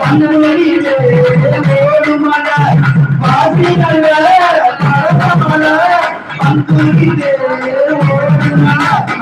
பன்னெண்டு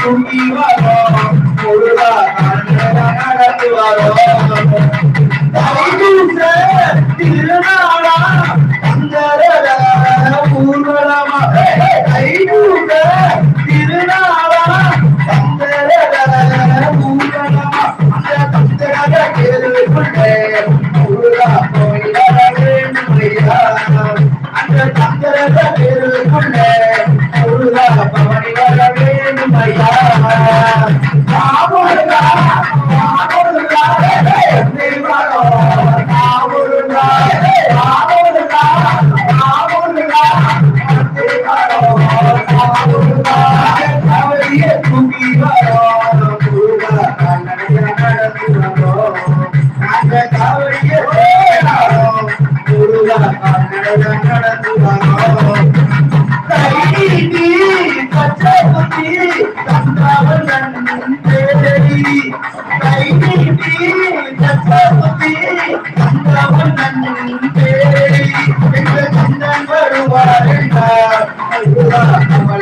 tumi bhalo Ahora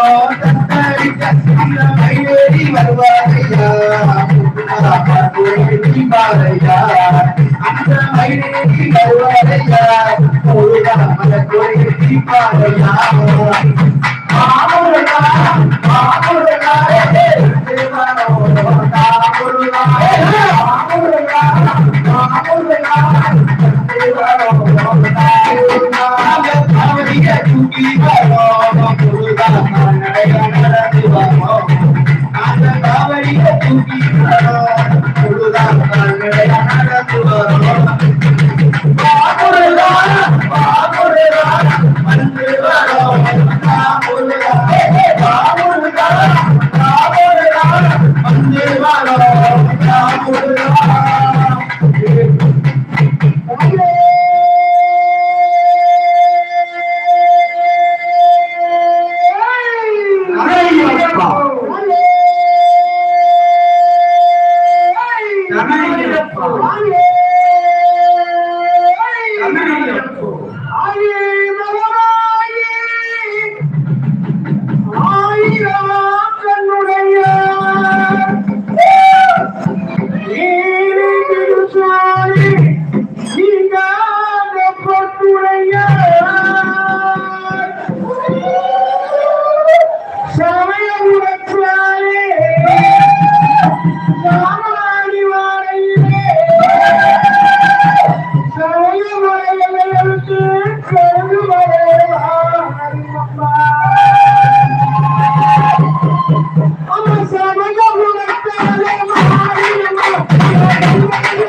கோயில் தீபாவளியாக Vai, vai, vai, vai. Thank you.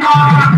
Thank you.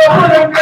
தன்னாலே Thank you.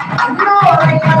வல்லவசாமி அன்னோரையா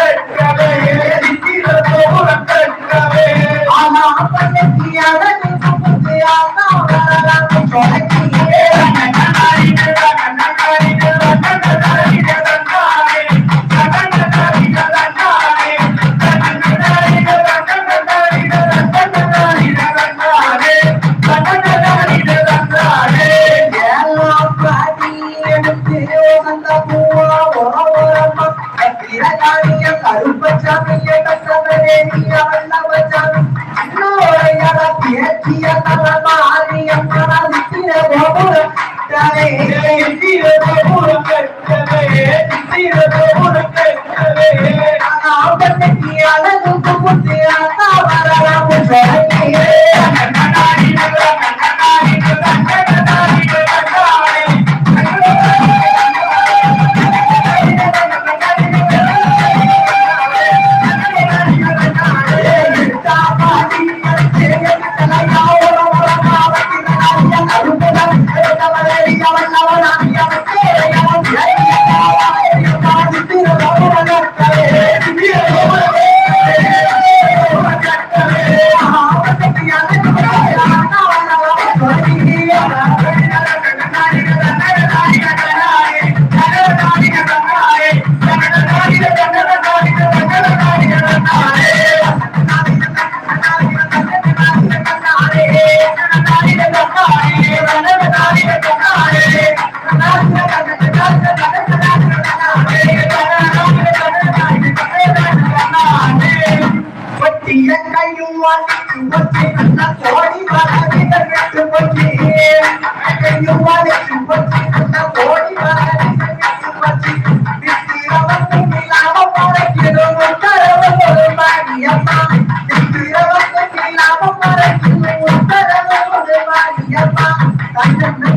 Mariamma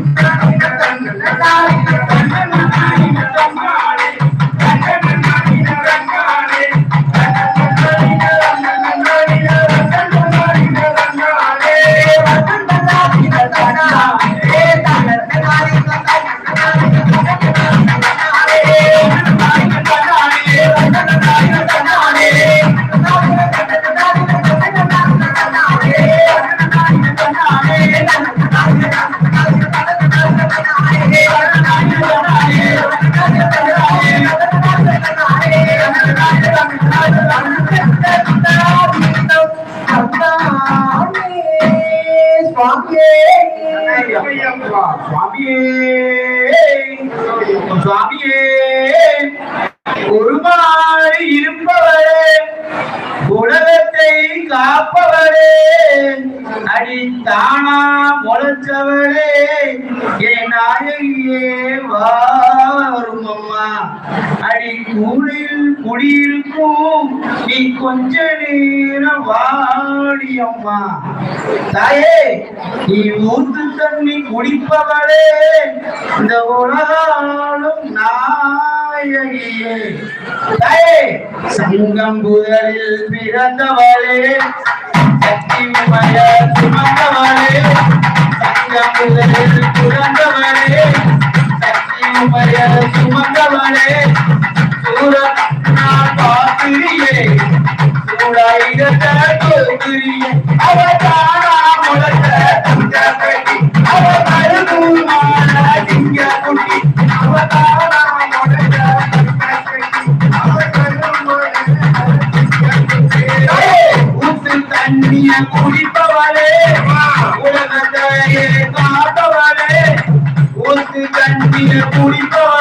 அடி குடியிருக்கும் நீ கொஞ்ச நேரம் வாடி அம்மா. தாயே நீ ஊத்து தண்ணி குடிப்பவளே. இந்த உலகாலும் நாயகியே. தாயே சங்கம் புதலில் பிறந்தவளே. சக்தி உமைய சுமந்தவளே. சங்கம் புதலில் பிறந்தவளே சக்தி உமைய சுமந்தவளே. சூரத் உலகத்தையே பாத்திரியே சூடாயிரத்த கோத்திரியே தண்ணிய குடிப்பவளே